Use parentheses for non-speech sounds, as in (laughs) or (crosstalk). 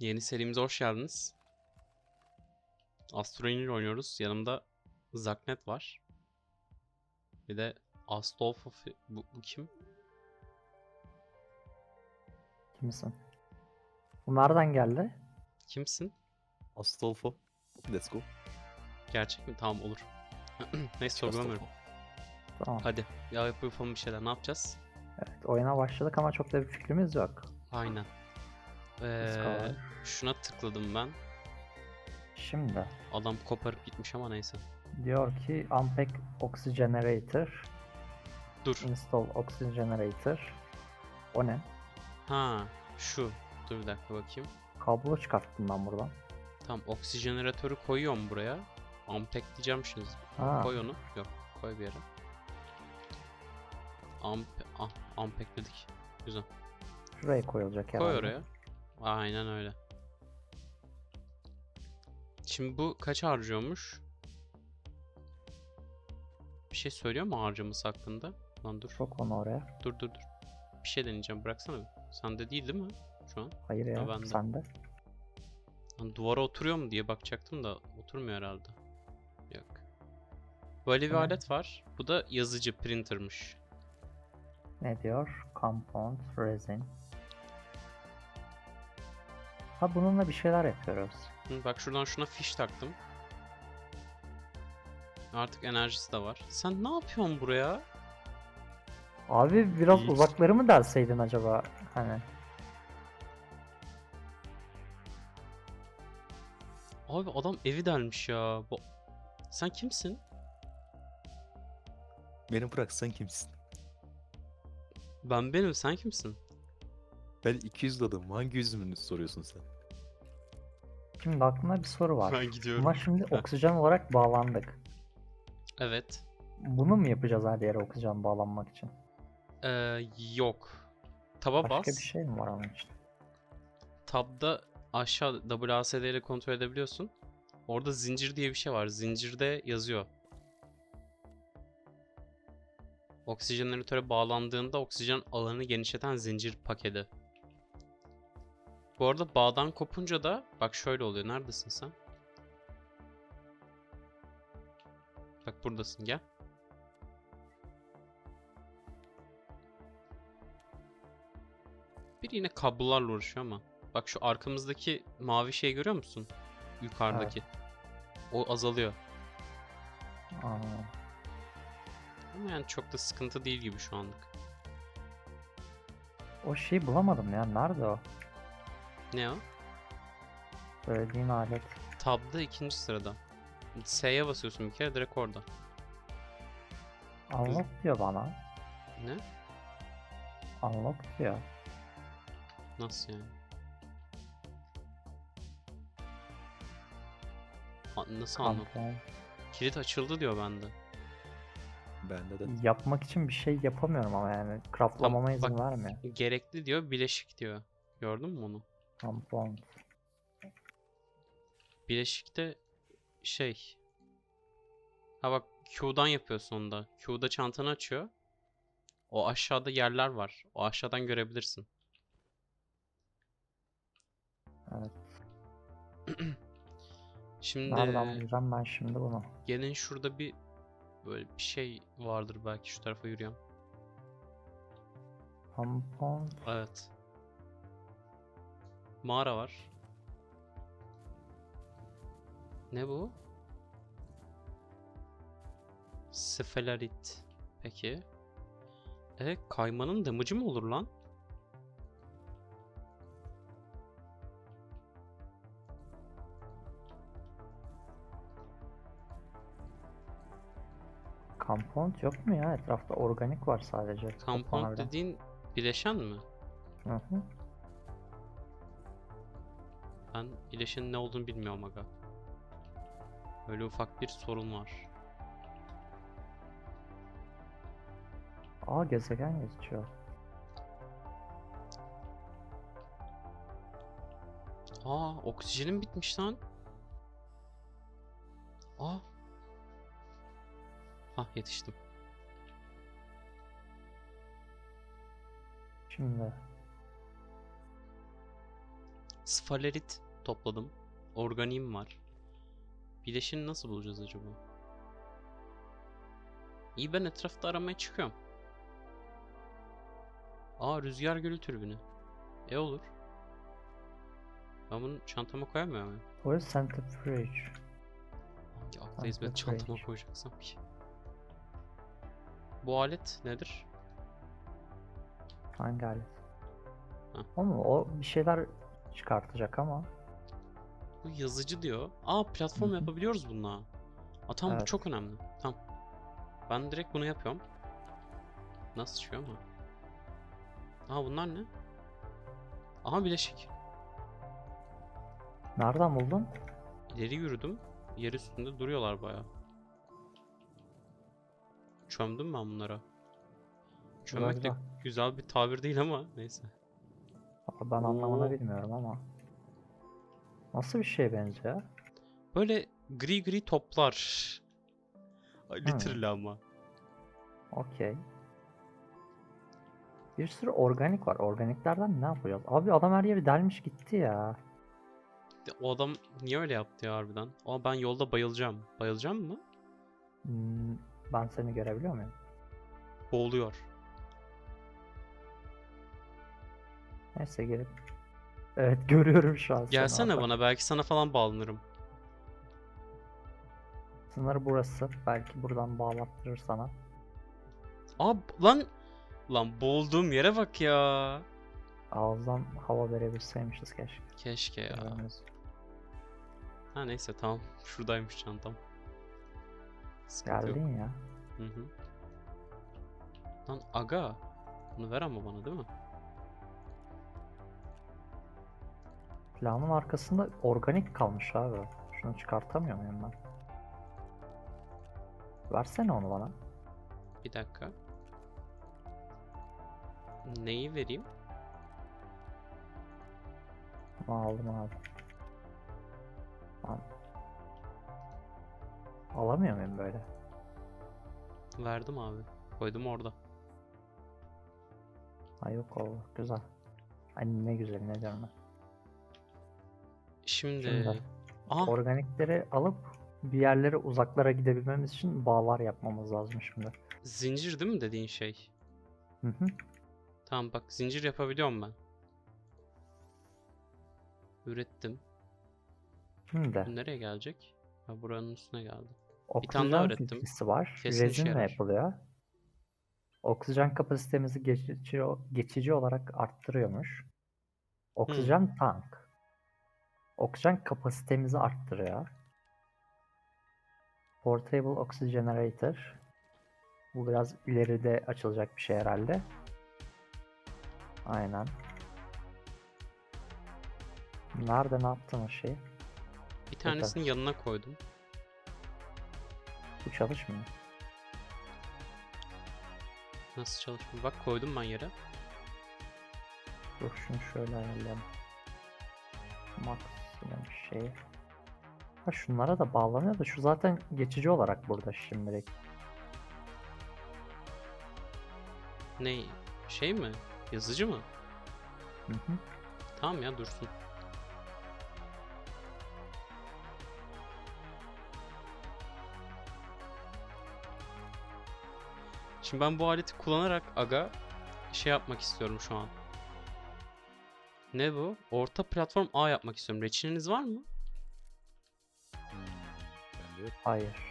Yeni serimize hoş geldiniz. Astroneer oynuyoruz. Yanımda Zaknet var. Bir de Astolfo bu, bu kim? Kimsin? Bu nereden geldi? Kimsin? Astolfo. Let's go. Gerçek mi? Tamam olur. (clears throat) Neyse sorgulamıyorum. Tamam. Hadi ya yap yapalım bir şeyler. Ne yapacağız? Evet, oyuna başladık ama çok da bir fikrimiz yok. Aynen. Ee, şuna tıkladım ben. Şimdi Adam koparıp gitmiş ama neyse. diyor ki unpack oxygenator, Dur. install oxygenator. O ne? Ha, şu. Dur bir dakika bakayım. Kablo çıkarttım ben buradan. Tamam oksijeneratörü koyuyorum buraya. Unpack diyeceğim şimdi. Ha, Koy onu. Yok koy bir yere. Amp ah, unpack dedik. Güzel. şuraya koyulacak Koy herhalde. oraya. Aynen öyle. Şimdi bu kaç harcıyormuş? Bir şey söylüyor mu harcaması hakkında? Lan dur. Sok onu oraya. Dur dur dur. Bir şey deneyeceğim. Bıraksana bir. Sende değil değil mi? Şu an. Hayır ya, bende. sende. Lan duvara oturuyor mu diye bakacaktım da oturmuyor herhalde. Yok. Böyle bir Tamam. alet var. Bu da yazıcı printer'mış. Ne diyor? Compound, resin. Ha bununla bir şeyler yapıyoruz. Hı, bak şuradan şuna fiş taktım. Artık enerjisi de var. Sen ne yapıyorsun buraya? Abi biraz Hiç. uzakları mı delseydin acaba? Hani Abi adam evi delmiş ya. Bu... Sen kimsin? Beni bırak sen kimsin? Ben benim. Sen kimsin? Ben 200 adamım. Hangi yüzümünü soruyorsun sen? şimdi aklımda bir soru var. Ben gidiyorum. Ama şimdi oksijen olarak bağlandık. Evet. Bunu mu yapacağız her yere oksijen bağlanmak için? Ee, yok. Taba Başka bas. bir şey mi var onun için? Tabda aşağı WASD ile kontrol edebiliyorsun. Orada zincir diye bir şey var. Zincirde yazıyor. Oksijeneratöre bağlandığında oksijen alanını genişleten zincir paketi. Bu arada bağdan kopunca da bak şöyle oluyor. Neredesin sen? Bak buradasın gel. Bir yine kablolarla uğraşıyor ama. Bak şu arkamızdaki mavi şey görüyor musun? Yukarıdaki. O azalıyor. Anladım. Ama yani çok da sıkıntı değil gibi şu anlık. O şeyi bulamadım ya. Nerede o? Ne o? Söylediğin alet. Tab'da ikinci sırada. S'ye basıyorsun bir kere direkt orada. Unlock diyor bana. Ne? Unlock diyor. Nasıl yani? A- Nasıl? Compound. Kilit açıldı diyor bende. Bende de. Yapmak için bir şey yapamıyorum ama yani. Craftlamama izin bak- vermiyor. Gerekli diyor, bileşik diyor. Gördün mü onu? Compound. Bileşikte şey. Ha bak Q'dan yapıyorsun onda. Q'da çantanı açıyor. O aşağıda yerler var. O aşağıdan görebilirsin. Evet. (clears throat) Şimdi Nereden bulacağım ben şimdi bunu? gelin şurada bir böyle bir şey vardır belki şu tarafa yürüyorum. Compound. Evet. Mağara var. Ne bu? Sefalarit. Peki. E kaymanın damage'ı mı olur lan? Compound yok mu ya? Etrafta organik var sadece. Compound dediğin bileşen mi? Hı hı. Ben bileşenin ne olduğunu bilmiyorum aga. Böyle ufak bir sorun var. Aa gezegen geçiyor. Aa oksijenim bitmiş lan. Aa. Ah yetiştim. Şimdi Sfalerit topladım. Organiğim var. Bileşini nasıl bulacağız acaba? İyi ben etrafta aramaya çıkıyorum. Aa rüzgar gölü türbünü. E olur. Ben bunu çantama koyamıyor muyum? Where's Centrifuge? Hangi akla hizmet çantama koyacaksam ki? Bu alet nedir? Hangi alet? Ha. Mu? O bir şeyler çıkartacak ama. Bu yazıcı diyor. Aa platform yapabiliyoruz bununla. Aa tamam bu Evet. çok önemli. Tamam. Ben direkt bunu yapıyorum. Nasıl çıkıyor ama? Aa bunlar ne? Aha bileşik. Nereden buldun? İleri yürüdüm. Yer üstünde duruyorlar baya. Çömdüm ben bunlara. Çömmek de güzel. bir tabir değil ama neyse. Ben anlamını Oo. bilmiyorum ama. Nasıl bir şeye benziyor? Böyle gri gri toplar. Literally ama. Okey. Bir sürü organik var. Organiklerden ne yapacağız? Abi adam her yeri delmiş gitti ya. De- O adam niye öyle yaptı ya harbiden? Aa ben yolda bayılacağım. Bayılacağım mı? Hmm, ben seni görebiliyor muyum? Boğuluyor. Neyse gelip. Evet (laughs) görüyorum şu an Gelsene bana belki sana falan bağlanırım. Sınır burası. Belki buradan bağlattırır sana. Aa lan lan boğulduğum yere bak ya. Ağızdan hava verebilseymişiz keşke. Keşke ya. Göremiyoruz. Ha neyse tamam. Şuradaymış çantam. Sıkıntı yok. Geldin ya. Hı hı. Lan aga. Bunu ver ama bana değil mi? Planın arkasında organik kalmış abi. Şunu çıkartamıyor muyum ben? Versene onu bana. Bir dakika. Neyi vereyim? Aldım abi. Al. Alamıyor muyum böyle? Verdim abi. Koydum orada. Ay yok o güzel. Ay ne güzel ne ben. Şimdi... Şimdi. Aha Organikleri alıp bir yerlere uzaklara gidebilmemiz için bağlar yapmamız lazım şimdi. zincir değil mi dediğin şey? Hı hı. Tamam bak zincir yapabiliyorum ben. Ürettim. Şimdi Bu nereye gelecek? Ha buranın üstüne geldi. oksijen daha ürettim. var. Kesin Rezinle yapılıyor. Oksijen kapasitemizi geçici, geçici olarak arttırıyormuş. Oksijen tank. Oksijen kapasitemizi arttırıyor. Portable Oxygen Generator. Bu biraz ileride açılacak bir şey herhalde. Aynen. Nerede ne yaptın o şeyi? Bir tanesini yanına koydum. Bu çalışmıyor. Nasıl çalışmıyor? Bak koydum ben yere. Dur şunu şöyle ayarlayalım. Maksimum şey. Ha şunlara da bağlanıyor da şu zaten geçici olarak burada şimdilik. Ne? Şey mi? Yazıcı mı? Hı hı. Tamam ya dursun. Şimdi ben bu aleti kullanarak aga şey yapmak istiyorum şu an. Ne bu? Orta platform A yapmak istiyorum. Reçineniz var mı? Hayır.